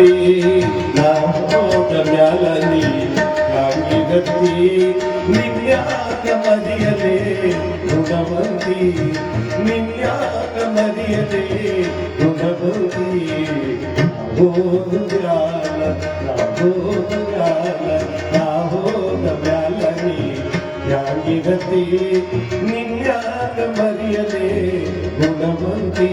ಗತಿ ಹೋದ ಮ್ಯಾಲನಿ ಗತಿ ನಿನ್ಯಾಕ ಮದಿಯಲೇ ಋಣವಂತಿ ನಿನ್ಯಾಕ ಮದಿಯಲೇ ಋಣವಂತಿ ಹೋದ ಮ್ಯಾಲ ನಾ ಹೋದ ಮ್ಯಾಲ ನಾ ಹೋದ ಮ್ಯಾಲನಿ ಯಾಗಿರತಿ ನಿನ್ಯಾಕ ಮರಿಯಲೇ ಗುಣವಂತಿ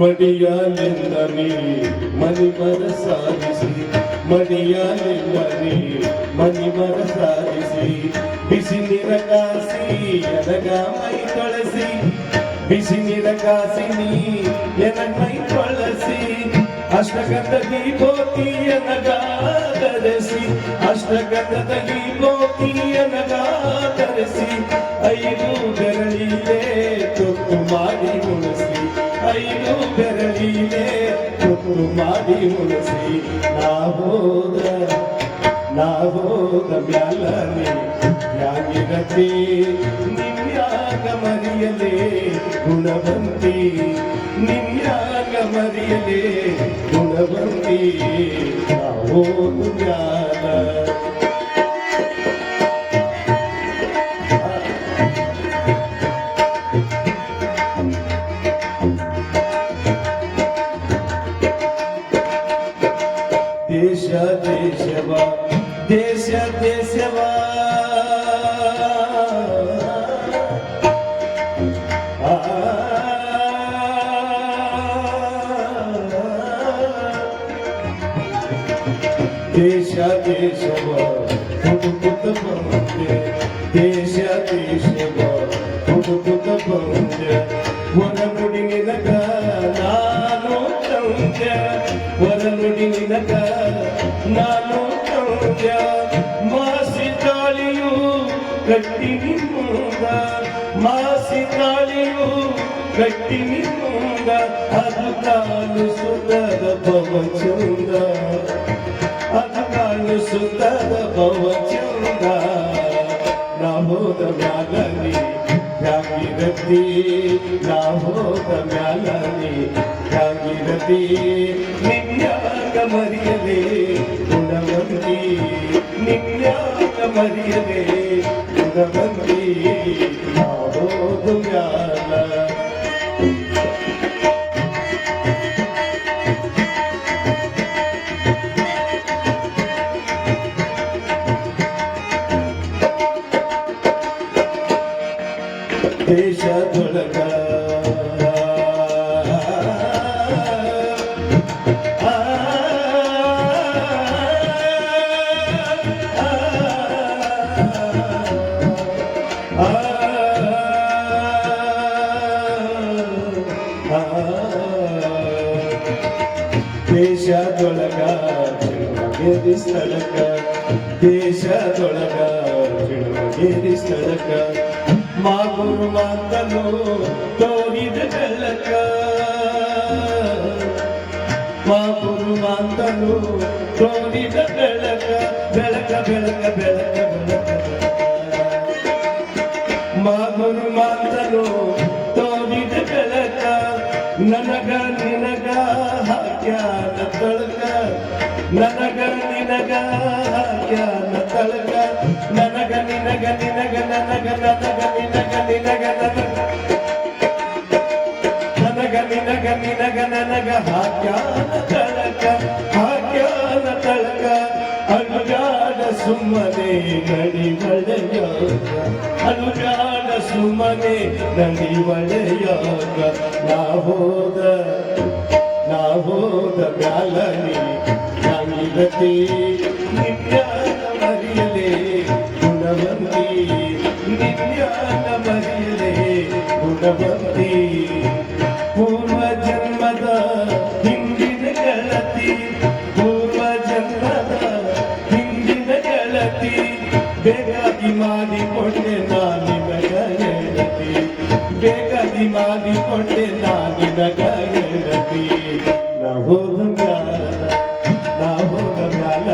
ಮಡಿಯಾಲೆಲ್ಲರಿ, ಮಣಿಮರ ಸಾರಿಸಿ ಮಡಿಯಾಲೆಲ್ಲರಿ, ಮಣಿಮರ ಸಾರಿಸಿ ಬಿಸಿ ನೀರ ಕಾಸಿ ಎನಗ ಮೈ ತೊಳಸಿ ಬಿಸಿ ಕಾಸಿ, ನೀ ಎನಗ ಮೈ ತೊಳಸಿ ಅಷ್ಟಗಂಧ ದೀಪೋತಿ ಎನಗ ತರಿಸಿ ಅಷ್ಟಗಂಧದ ದೀಪೋತಿ ಎನಗ ತರಿಸಿ ಐದು ಬೆರಳಿಲೆ ತುತ್ತು ಮಾಡಿ ಮಾಡಿ ಉಣಿಸಿ ನಾ ಹೋದ ನಾ ಹೋದ ಮ್ಯಾಲನೆ ಯಾಗಿರತಿ ನಿನ್ಯಾಗ ಮರಿಯಲೇ ಗುಣವಂತಿ ನಿನ್ಯಾಗ ಮರಿಯಲೇ ಗುಣವಂತಿ ನಾ ಹೋದ ಮ್ಯಾಲ దేశవ పుట్టుకుత పండే దేశ దేశవ పుట్టుకుత పండే వరముడి నినక నాలో తంజ మాసి తాళియు కట్టి నిమ్ముంద మాసి తాళియు ಕಾಲು ಸುತದ ಭವಚಂದ ನಾ ಹೋದ ಮ್ಯಾಲನಿ ಯಾಗಿರತಿ ನಾ ಹೋದ ಮ್ಯಾಲನಿ ಯಾಗಿರತಿ, ನಿನ್ಯಾಗ ಮರಿಯಲೇ ಗುಣವಂತಿ, ನಿನ್ಯಾಗ ಮರಿಯಲೇ ಗುಣವಂತಿ ನಾ ಹೋದ ದೇಶದೊಳಗ ಆ, ಆ, ಆ, ದೇಶದೊಳಗ ಚಿಣಗೇರಿ ಮಾತನು ತೋರಿದ ಬೆಳಕ ಮಾಗುರು ಮಾತನು ತೋರಿದ ಬೆಳಕ ಬೆಳಕ ಬೆಳಕ ಬೆಳಕ ಬೆಳಕ ಮಾಗುರು ಮಾತನು ತೋರಿದ ಬೆಳಕ, ನನಗ ನಿನಗ ಹಾಕ್ಯಾನ ತಳಕ. ನನಗ ನಿನಗ ಹಾಕ್ಯಾನ ತಳಕ, ನನಗ ನಿನಗ ನಿನಗ, ನನಗ ನನಗ. ನಿನಗ ನಿನಗ ನನಗ ನನಗ ನಿನಗ ನನಗ ಹಾಕ್ಯಾನ, ತಳಕ. ಹಾಕ್ಯಾನ ಸುಮ್ಮನೆ ನಡಿವಳೆಯಾಗ ಅನುಜಾಡ ಸುಮ್ಮನೆ ನಡಿವಳೆಯಾಗ ನಾ ಹೋದ ನಾ ಹೋದ ಮ್ಯಾಲನಿ ನಂಗಿರತಿ ಗುಣವಂತಿ ಪೂರ್ವ ಜನ್ಮದ ಹಿಂದಿನ ಗೆಳತಿ. ಪೂರ್ವ ಜನ್ಮದ ಹಿಂದಿನ ಗೆಳತಿ. ಬೇಕಾಗಿ ಮಾಡಿಕೊಂಡೆ ನಾನು ಗೆಳತಿ ಬೇಕಾಗಿ ಮಾಡಿಕೊಂಡೆ ನಾನು ಗೆಳತಿ ಮ್ಯಾಲ, ನಾ ಹೋದ ಮ್ಯಾಲ